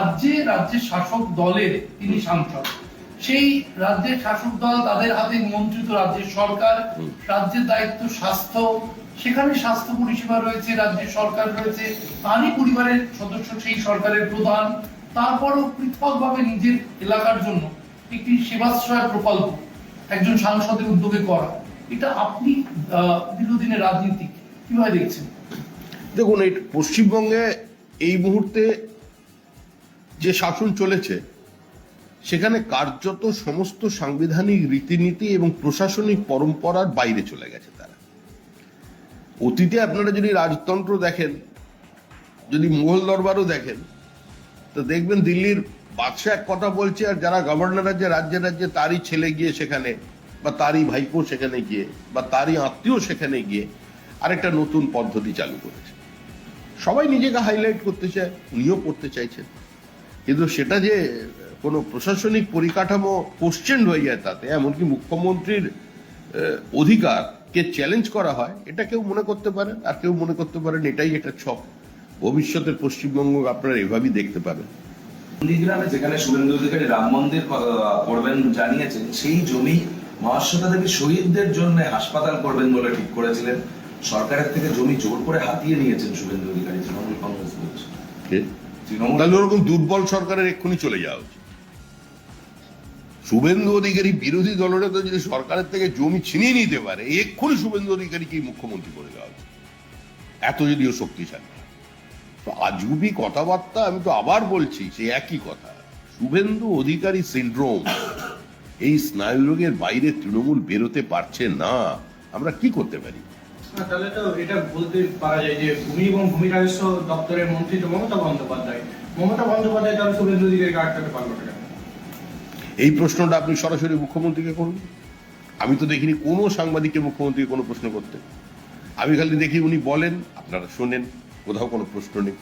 রাজ্যে রাজ্যের শাসক দলের তিনি সাংসদ। সেই রাজ্যের শাসক দল তাদের হাতে নিয়ন্ত্রিত রাজ্যের সরকার রাজ্যের দায়িত্ব স্বাস্থ্য। সেখানে স্বাস্থ্য পরিষেবা রয়েছে রাজ্যের সরকার রয়েছে তারই পরিবারের সদস্য সেই সরকারের প্রধান। তারপরও পৃথকভাবে নিজের এলাকার জন্য একটি সেবাশ্রয় প্রকল্প একজন সাংসদের উদ্যোগে করা। এটা আপনি দীর্ঘদিনের রাজনীতি কীভাবে দেখছেন? দেখুন এই পশ্চিমবঙ্গে এই মুহূর্তে যে শাসন চলেছে, সেখানে কার্যত সমস্ত সাংবিধানিক রীতিনীতি এবং প্রশাসনিক পরম্পরার বাইরে চলে গেছে তারা। অতীতে আপনারা যদি রাজতন্ত্র দেখেন, যদি মুঘল দরবারও দেখেন, তো দেখবেন দিল্লির বাদশাহ এক কথা বলছে, আর যারা গভর্নর আছে, রাজ্যে রাজ্যে তারই ছেলে গিয়ে সেখানে, বা তারই ভাইপো সেখানে গিয়ে, বা তারই আত্মীয় সেখানে গিয়ে আরেকটা নতুন পদ্ধতি চালু করেছে। সবাই নিজেকে হাইলাইট করতে চায়, উনিও করতে চাইছেন। কিন্তু সেটা যে কোনো প্রশাসনিক পরিকাঠামো কোশ্চেন হয়ে যায় তাতে এমনকি মুখ্যমন্ত্রীর অধিকারকে চ্যালেঞ্জ করা হয় এটা কেউ মনে করতে পারেন আর কেউ মনে করতে পারেন এটাই একটা ছক। ভবিষ্যতের পশ্চিমবঙ্গ আপনারা এভাবেই দেখতে পাবেন। নন্দীগ্রামে যেখানে শুভেন্দু অধিকারী রাম মন্দির করবেন জানিয়েছেন সেই জমি মহাশ্বেতা দেবী শহীদদের জন্য হাসপাতাল করবেন বলে ঠিক করেছিলেন। সরকারের থেকে জমি জোর করে হাতিয়ে নিয়েছেন শুভেন্দু অধিকারী তৃণমূল কংগ্রেস বলছে। তাহলে ওরকম দুর্বল সরকারের এক্ষুনি চলে যাওয়া উচিত। শুভেন্দু অধিকারী বিরোধী দলনেতা যদি সরকারের থেকে জমি ছিনিয়ে নিতে পারে, এক্ষুনি শুভেন্দু অধিকারীকে মুখ্যমন্ত্রী করে দেওয়া উচিত। এত যদিও শক্তিশালী তো আজগুবি কথাবার্তা আমি তো আবার বলছি, সে একই কথা। শুভেন্দু অধিকারী সিন্ড্রোম, এই স্নায়ু রোগের বাইরে তৃণমূল বেরোতে পারছে না, আমরা কি করতে পারি? তাহলে তো এটা বলতে পারা যায় যে ভূমি এবং ভূমি রাজস্ব দপ্তরের মন্ত্রী তো মমতা বন্দ্যোপাধ্যায়। মমতা বন্দ্যোপাধ্যায় তাহলে শুভেন্দু দিকে আটকাতে পারল না এই প্রশ্নটা আপনি সরাসরি মুখ্যমন্ত্রীকে করুন। আমি তো দেখিনি কোনো সাংবাদিককে মুখ্যমন্ত্রীকে কোনো প্রশ্ন করতে। আমি খালি দেখি উনি বলেন, আপনারা শোনেন, কোথাও কোনো প্রশ্ন নেই।